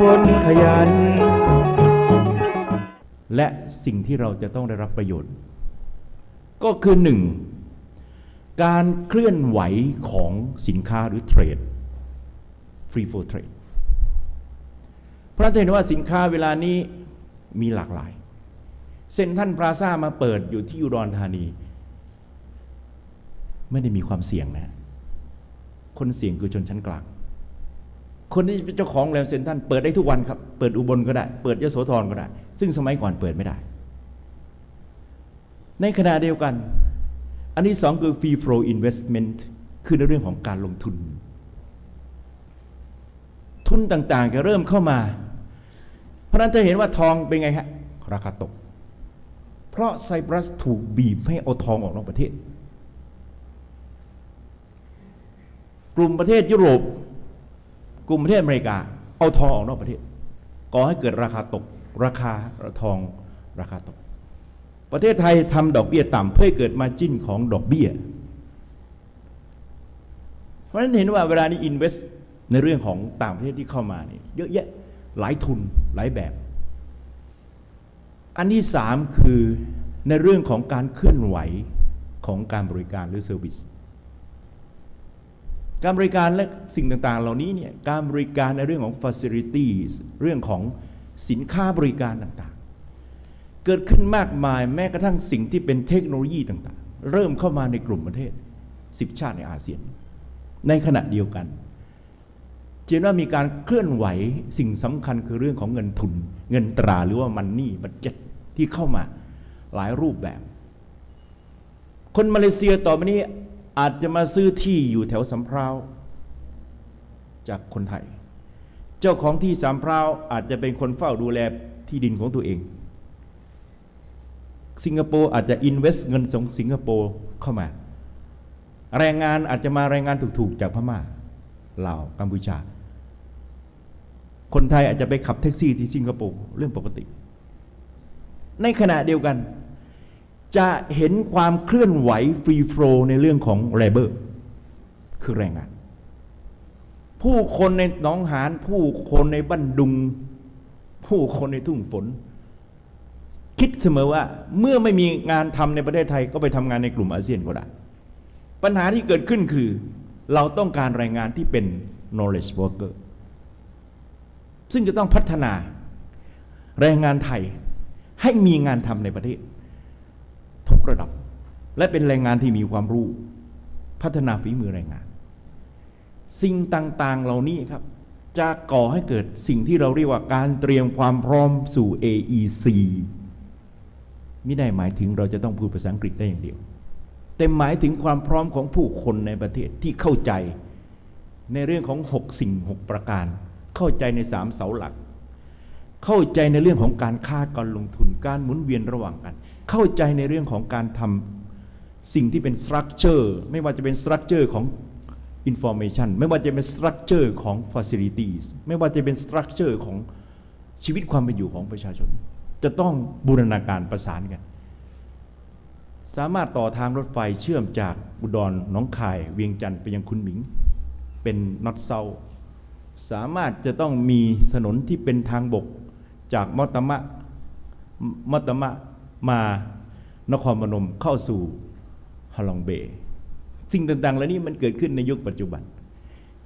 คนขยัน และสิ่งที่เราจะต้องได้รับประโยชน์ ก็คือหนึ่งการเคลื่อนไหวของสินค้าหรือเทรด free for trade เพราะนั้นจะเห็นว่าสินค้าเวลานี้มีหลากหลาย เซ็นทรันพลาซ่ามาเปิดอยู่ที่อุดรธานี ไม่ได้มีความเสี่ยงนะ คนเสี่ยงคือชนชั้นกลาง คนที่เป็นเจ้าของโรงแรมเซ็นทรันเปิดได้ทุกวันครับ เปิดอุบลก็ได้ เปิดยโสธรก็ได้ ซึ่งสมัยก่อนเปิดไม่ได้ ในขณะเดียวกัน อันที่สองคือ free flow investment คือในเรื่องของการลงทุน ทุนต่างๆจะเริ่มเข้ามา เพราะฉะนั้นจะเห็นว่าทองเป็นไงฮะราคาตก เพราะไซปรัสถูกบีบให้เอาทองออกนอกประเทศ กลุ่มประเทศยุโรป กลุ่มประเทศอเมริกา เอาทองออกนอกประเทศก่อให้เกิดราคาตก ราคาทองราคาตก ประเทศไทยทำดอกเบี้ยต่ำเพื่อเกิดมาจิ้นของดอกเบี้ย เพราะฉะนั้นเห็นว่าเวลานี้อินเวสในเรื่องของต่างประเทศที่เข้ามานี่เยอะแยะหลายทุนหลายแบบ อันที่สามคือในเรื่องของการเคลื่อนไหวของการบริการหรือเซอร์วิส การบริการและสิ่งต่างๆ เหล่านี้เนี่ยการบริการในเรื่องของ facilities เรื่องของสินค้าบริการต่างๆ เกิดขึ้นมากมายแม้กระทั่งสิ่งที่เป็นเทคโนโลยีต่างๆ เริ่มเข้ามาในกลุ่มประเทศ 10 ชาติในอาเซียน ในขณะเดียวกันจนว่ามีการเคลื่อนไหวสิ่งสำคัญคือเรื่องของเงินทุน เงินตราหรือว่ามันนี่บัตเจ็ตที่เข้ามาหลายรูปแบบ คนมาเลเซียต่อไปนี้ อาจจะมาซื้อที่อยู่แถวสำเพราจากคนไทย เจ้าของที่สำเพราอาจจะเป็นคนเฝ้าดูแลที่ดินของตัวเอง สิงคโปร์อาจจะอินเวสต์เงินของสิงคโปร์เข้ามา แรงงานอาจจะมาแรงงานถูกๆ จากพม่าลาวกัมพูชา คนไทยอาจจะไปขับแท็กซี่ที่สิงคโปร์เรื่องปกติ ในขณะเดียวกัน จะเห็นความเคลื่อนไหวฟรีโฟลในเรื่องของแรเบอร์คือแรงงาน ผู้คนในหนองหานผู้คนในบ้านดุง ผู้คนในทุ่งฝน คิดเสมอว่าเมื่อไม่มีงานทำในประเทศไทยก็ไปทำงานในกลุ่มอาเซียนก็ได้ ปัญหาที่เกิดขึ้นคือ เราต้องการแรงงานที่เป็น knowledge worker ซึ่งจะต้องพัฒนาแรงงานไทยให้มีงานทำในประเทศ ระดับ และเป็นแรงงานที่มีความรู้ พัฒนาฝีมือแรงงาน สิ่งต่างๆเหล่านี้ครับ จะก่อให้เกิดสิ่งที่เราเรียกว่าการเตรียมความพร้อมสู่ AEC ไม่ได้หมายถึงเราจะต้องพูดภาษาอังกฤษได้อย่างเดียว แต่หมายถึงความพร้อมของผู้คนในประเทศที่เข้าใจในเรื่องของ 6 สิ่ง 6 ประการ เข้าใจใน 3 เสาหลัก เข้าใจในเรื่องของการค้าการลงทุนการหมุนเวียนระหว่างกัน เข้าใจในเรื่องของการทำสิ่งที่เป็นสตรัคเจอร์ไม่ว่าจะเป็นสตรัคเจอร์ของ Information ไม่ว่าจะเป็นสตรัคเจอร์ของ Facilities ไม่ว่าจะเป็นสตรัคเจอร์ของชีวิตความเป็นอยู่ของประชาชน จะต้องบูรณาการประสานกัน สามารถต่อทางรถไฟเชื่อมจากอุดรหนองคาย เวียงจันทร์ไปยังคุณหมิง เป็นน็อตเซาสามารถจะต้องมีถนนที่เป็นทางบก จากมอตมะมอตมะมานครพนมเข้าสู่ฮาลองเบย์สิ่งต่างๆเหล่านี้มันเกิดขึ้นในยุคปัจจุบัน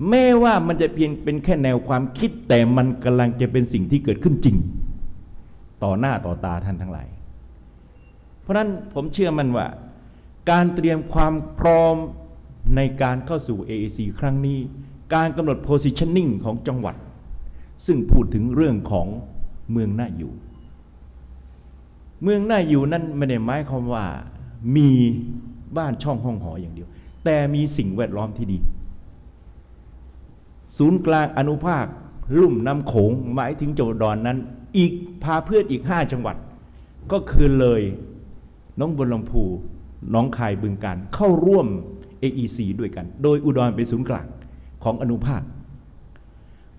แม้ว่ามันจะเพียงเป็นแค่แนวความคิดแต่มันกำลังจะเป็นสิ่งที่เกิดขึ้นจริง ต่อหน้าต่อตาท่านทั้งหลาย เพราะฉะนั้นผมเชื่อมันว่า การเตรียมความพร้อมในการเข้าสู่ AAC ครั้งนี้ การกำหนด positioning ของจังหวัด ซึ่งพูดถึงเรื่องของ เมืองน่าอยู่ เมืองน่าอยู่นั่นไม่ได้หมายความว่ามีบ้านช่องห้องหออย่างเดียว แต่มีสิ่งแวดล้อมที่ดี ศูนย์กลางอนุภาค ลุ่มน้ำโขงหมายถึงจังหวัดอุดรนนั้น อีกพาเพื่อนอีก5จังหวัด ก็คือเลยน้องบนลำพูน้องคายบึงการเข้าร่วม AEC ด้วยกัน โดยอุดรเป็นศูนย์กลางของอนุภาค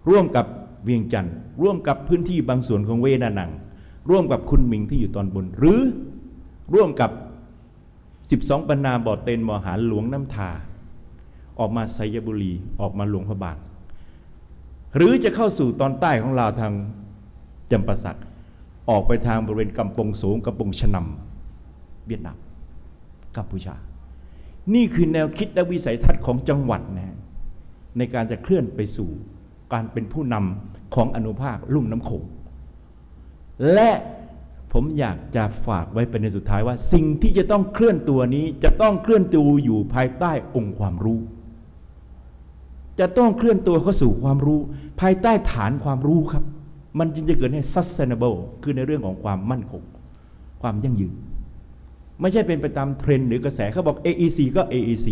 ร่วมกับ เวียงจันทร์ร่วมกับพื้นที่บางส่วนของเวนานัง ร่วมกับคุณมิงที่อยู่ตอนบน หรือร่วมกับ 12บรรณาบ่อเตนมหาหลวงน้ำทา ออกมาไซยบุรีออกมาหลวงพระบาง หรือจะเข้าสู่ตอนใต้ของเราวทางจำปาสักออกไปทางบริเวณกำปงสูงกำปงชนำเวียดนามกัมพูชา นี่คือแนวคิดและวิสัยทัศน์ของจังหวัดนะในการจะเคลื่อนไปสู่ การเป็นผู้นำของอนุภาคลุ่มน้ำโขงและผมอยากจะฝากไว้เป็นในสุดท้ายว่า สิ่งที่จะต้องเคลื่อนตัวนี้จะต้องเคลื่อนตัวอยู่ภายใต้องค์ความรู้ จะต้องเคลื่อนตัวเข้าสู่ความรู้ ภายใต้ฐานความรู้ครับ มันจึงจะเกิดให้ sustainable คือในเรื่องของความมั่นคง ความยั่งยืน ไม่ใช่เป็นไปตามเทรนด์หรือกระแสเขาบอก AEC ก็ AEC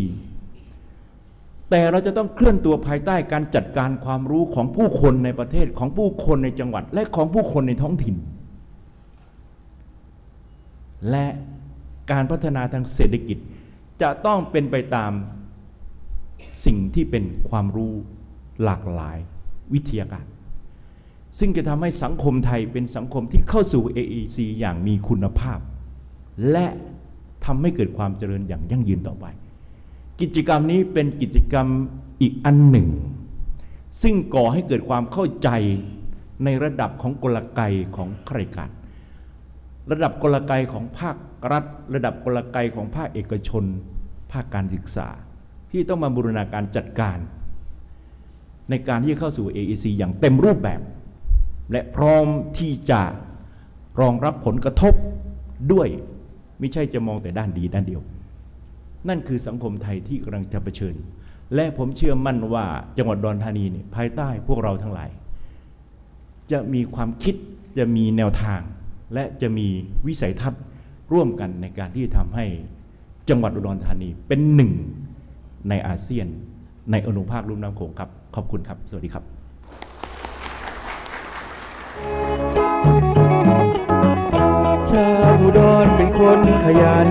แต่เราจะต้องเคลื่อนตัวภายใต้การจัดการความรู้ของผู้คนในประเทศของผู้คนในจังหวัด และของผู้คนในท้องถิ่น และการพัฒนาทางเศรษฐกิจจะต้องเป็นไปตามสิ่งที่เป็นความรู้หลากหลายวิทยาการ ซึ่งจะทำให้สังคมไทยเป็นสังคมที่เข้าสู่ AEC อย่างมีคุณภาพ และทำให้เกิดความเจริญอย่างยั่งยืนต่อไป กิจกรรมนี้เป็นกิจกรรมอีกอันหนึ่ง ซึ่งก่อให้เกิดความเข้าใจในระดับของกลไกของข้ารการระดับกลไกของภาครัฐ ระดับกลไกของภาคเอกชน ภาคการศึกษา ที่ต้องมาบูรณาการจัดการ ในการที่จะเข้าสู่ AEC อย่างเต็มรูปแบบ และพร้อมที่จะรองรับผลกระทบด้วย ไม่ใช่จะมองแต่ด้านดีด้านเดียว นั่นคือสังคมไทยที่กำลังจะเผชิญ และผมเชื่อมั่นว่าจังหวัดดอนธานีเนี่ยภายใต้พวกเราทั้งหลาย จะมีความคิดจะมีแนวทาง และจะมีวิสัยทัศน์ร่วมกันในการที่ทำให้จังหวัดอุดรธานีเป็นหนึ่งในอาเซียน ในอนุภาคลุ่มน้ำโขงครับ ขอบคุณครับ สวัสดีครับชาวอุดรเป็นคนขยัน